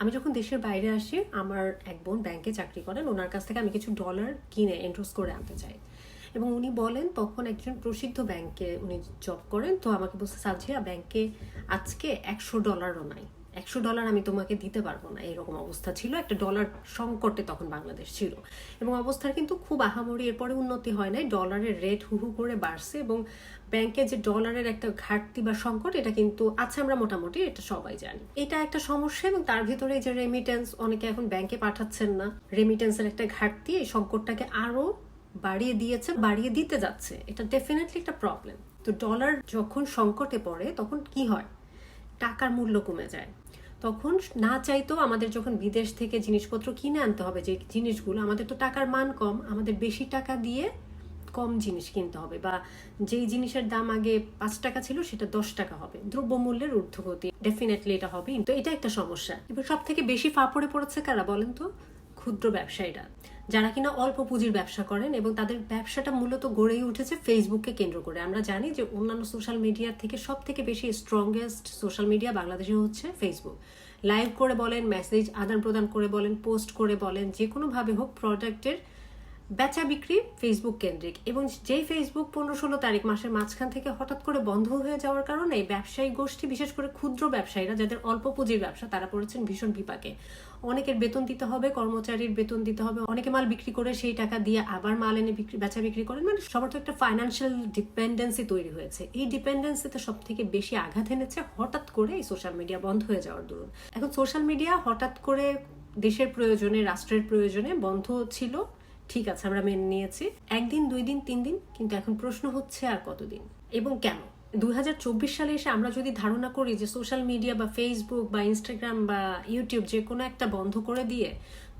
আমি যখন দেশের বাইরে আসি, আমার এক বোন ব্যাংকে চাকরি করেন। ওনার কাছ থেকে আমি কিছু ডলার কিনে এন্ট্রোস করে আনতে চাই। এবং উনি বলেন, তখন একজন প্রসিদ্ধ ব্যাংকে উনি জব করেন। তো আমাকে বলছে সাজিয়া ব্যাংকে আজকে একশো ডলারও নাই। একশো ডলার আমি তোমাকে দিতে পারব না, এরকম অবস্থা ছিল। একটা ডলার সংকটে তখন বাংলাদেশ ছিল। এবং অবস্থার কিন্তু খুব আহামরি, এরপরে উন্নতি হয় নাই। ডলারের রেট হু করে বাড়ছে এবং ব্যাংকে যে ডলারের একটা ঘাটতি বা সংকট, এটা কিন্তু আছে আমরা মোটামুটি, এটা সবাই জানি। এটা একটা সমস্যা এবং তার ভিতরে যে রেমিটেন্স অনেকে এখন ব্যাংকে পাঠাচ্ছেন না। রেমিটেন্সের একটা ঘাটতি, এই সংকটটাকে আরও বাড়িয়ে দিয়েছে, বাড়িয়ে দিতে যাচ্ছে। এটা ডেফিনেটলি একটা প্রবলেম তো ডলার যখন সংকটে পড়ে, তখন কি হয়? টাকার মূল্য কমে যায়। তখন না চাইতেও আমাদের যখন বিদেশ থেকে জিনিসপত্র কিনে আনতে হবে, যে জিনিসগুলো, আমাদের তো টাকার মান কম, আমাদের বেশি টাকা দিয়ে কম জিনিস কিনতে হবে বা যেই জিনিসের দাম আগে পাঁচ টাকা ছিল সেটা দশ টাকা হবে। দ্রব্যমূল্যের ঊর্ধ্বগতি ডেফিনেটলি এটা হবে তো এটা একটা সমস্যা। এবার সব থেকে বেশি ফাঁপড়ে পড়েছে কারা বলেন তো? ক্ষুদ্র ব্যবসায়ীরা, যারা কিনা অল্প পুঁজির ব্যবসা করেন এবং তাদের ব্যবসাটা মূলত গড়েই উঠেছে ফেসবুককে কেন্দ্র করে। আমরা জানি যে অন্যান্য সোশ্যাল মিডিয়ার থেকে সব থেকে বেশি স্ট্রংগেস্ট সোশ্যাল মিডিয়া বাংলাদেশে হচ্ছে ফেসবুক লাইভ করে বলেন মেসেজ আদান প্রদান করে বলেন পোস্ট করে বলেন যে কোনোভাবে হোক প্রোডাক্টের বেচা বিক্রি ফেসবুক কেন্দ্রিক এবং যেই ফেসবুক পনেরো ষোলো তারিখ মাসের মাঝখান থেকে হঠাৎ করে বন্ধ হয়ে যাওয়ার কারণে ব্যবসায়ী গোষ্ঠী, বিশেষ করে ক্ষুদ্র ব্যবসায়ীরা যাদের অল্প পুঁজির ব্যবসা, তারা পড়েছেন ভীষণ বিপাকে। অনেকের বেতন দিতে হবে, কর্মচারীর বেতন দিতে হবে, অনেকে মাল বিক্রি করে সেই টাকা দিয়ে আবার মাল এনে বিক্রি, বেচা বিক্রি করেন। মানে সবার তো একটা ফাইন্যান্সিয়াল ডিপেন্ডেন্সি তৈরি হয়েছে। এই ডিপেন্ডেন্সিতে সব থেকে বেশি আঘাত এনেছে হঠাৎ করে এই সোশ্যাল মিডিয়া বন্ধ হয়ে যাওয়ার দরুন। এখন সোশ্যাল মিডিয়া হঠাৎ করে দেশের প্রয়োজনে, রাষ্ট্রের প্রয়োজনে বন্ধ ছিল। ঠিক আছে, আমরা মেনে নিয়েছি। একদিন, দুই দিন, তিন দিন, কিন্তু এখন প্রশ্ন হচ্ছে আর কতদিন? এবং কেন? দু হাজার চব্বিশ সালে এসে আমরা যদি ধারণা করি যে সোশ্যাল মিডিয়া বা ফেসবুক বা ইনস্টাগ্রাম বা ইউটিউব যে কোনো একটা বন্ধ করে দিয়ে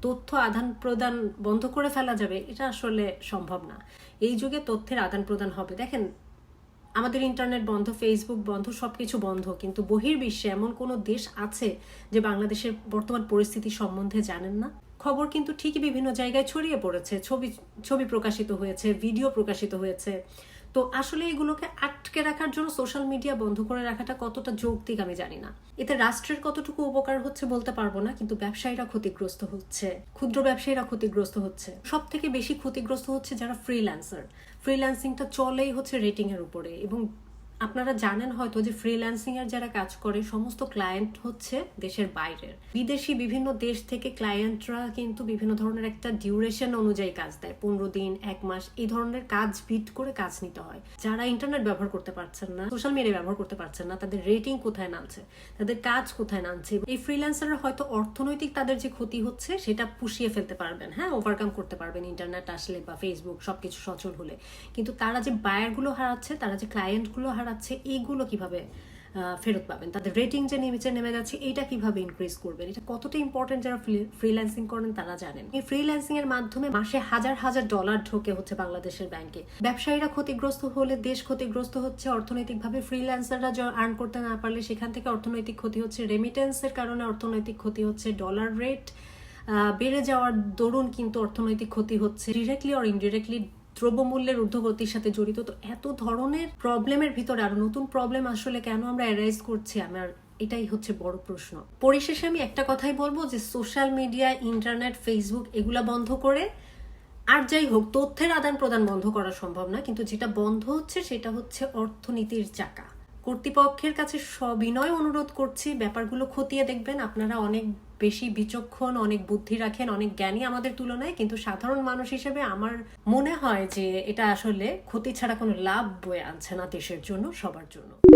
তথ্য আদান প্রদান বন্ধ করে ফেলা যাবে, এটা আসলে সম্ভব না। এই যুগে তথ্যের আদান প্রদান হবে। দেখেন, আমাদের ইন্টারনেট বন্ধ ফেসবুক বন্ধ, সবকিছু বন্ধ, কিন্তু বহির্বিশ্বে এমন কোনো দেশ আছে যে বাংলাদেশের বর্তমান পরিস্থিতি সম্বন্ধে জানেন না? খবর কিন্তু ঠিকই বিভিন্ন জায়গায় ছড়িয়ে পড়েছে, ছবি ছবি প্রকাশিত হয়েছে, ভিডিও প্রকাশিত হয়েছে। তো আসলে এগুলোকে আটকে রাখার জন্য সোশ্যাল মিডিয়া বন্ধ করে রাখাটা কতটা যৌক্তিক আমি জানি না। এতে রাষ্ট্রের কতটুকু উপকার হচ্ছে বলতে পারব না, কিন্তু ব্যবসায়ীরা ক্ষতিগ্রস্ত হচ্ছে, ক্ষুদ্র ব্যবসায়ীরা ক্ষতিগ্রস্ত হচ্ছে। সব থেকে বেশি ক্ষতিগ্রস্ত হচ্ছে যারা ফ্রিল্যান্সার ফ্রিল্যান্সিংটা চলেই হচ্ছে রেটিং এর উপরে এবং আপনারা জানেন হয়তো যে ফ্রিল্যান্সিং এর যারা কাজ করে, সমস্ত ক্লায়েন্ট হচ্ছে দেশের বাইরের। বিদেশি বিভিন্ন দেশ থেকে ক্লায়েন্টরা কিন্তু বিভিন্ন ধরনের একটা ডিউরেশন অনুযায়ী কাজ দেয়। পনেরো দিন, এক মাস, এই ধরনের কাজ বিট করে কাজ নিতে হয়। যারা ইন্টারনেট ব্যবহার করতে পারছেন না সোশ্যাল মিডিয়া ব্যবহার করতে পারছেন না, তাদের রেটিং কোথায় নামছে, তাদের কাজ কোথায় নামছে, এই ফ্রিল্যান্সাররা হয়তো অর্থনৈতিক তাদের যে ক্ষতি হচ্ছে, সেটা পুষিয়ে ফেলতে পারবেন। হ্যাঁ ওভারকাম করতে পারবেন ইন্টারনেট আসলে বা ফেসবুক সবকিছু সচল হলে। কিন্তু তারা যে বায়ারগুলো হারাচ্ছে, তারা যে ক্লায়েন্টগুলো হারাচ্ছে এইগুলো কীভাবে ফেরত পাবেন? তাদের রেটিং যে নিচে নেমে যাচ্ছে এটা কীভাবে ইনক্রিজ করবেন? এটা কতটা ইম্পর্টেন্ট যারা ফ্রিল্যান্সিং করেন তারা জানেন। এই ফ্রিল্যান্সিং এর মাধ্যমে মাসে হাজার হাজার ডলার ঢোকে হচ্ছে বাংলাদেশের ব্যাংকে ব্যবসায়ীরা ক্ষতিগ্রস্ত হলে দেশ ক্ষতিগ্রস্ত হচ্ছে, অর্থনৈতিকভাবে ফ্রিল্যান্সাররা আর্ন করতে না পারলে সেখান থেকে অর্থনৈতিক ক্ষতি হচ্ছে রেমিটেন্সের কারণে অর্থনৈতিক ক্ষতি হচ্ছে ডলার রেট বেড়ে যাওয়ার দরুন কিন্তু অর্থনৈতিক ক্ষতি হচ্ছে ডিরেক্টলি অর ইনডিরেক্টলি দ্রব্যমূল্যের ঊর্ধ্বগতির সাথে জড়িত। তো এত ধরনের প্রবলেমের ভিতরে আরও নতুন প্রবলেম আসলে কেন আমরা অ্যারাইজ করছি, আমার এটাই হচ্ছে বড় প্রশ্ন। পরিশেষে আমি একটা কথাই বলব যে সোশ্যাল মিডিয়া ইন্টারনেট ফেসবুক এগুলা বন্ধ করে আর যাই হোক, তথ্যের আদান প্রদান বন্ধ করা সম্ভব না, কিন্তু যেটা বন্ধ হচ্ছে সেটা হচ্ছে অর্থনীতির চাকা। কর্তৃপক্ষের কাছে সবিনয় অনুরোধ করছি। ব্যাপারগুলো খতিয়ে দেখবেন। আপনারা অনেক বেশি বিচক্ষণ, অনেক বুদ্ধি রাখেন, অনেক জ্ঞানী আমাদের তুলনায়। কিন্তু সাধারণ মানুষ হিসেবে আমার মনে হয় যে এটা আসলে ক্ষতি ছাড়া কোনো লাভ বয়ে আনছে না দেশের জন্য, সবার জন্য।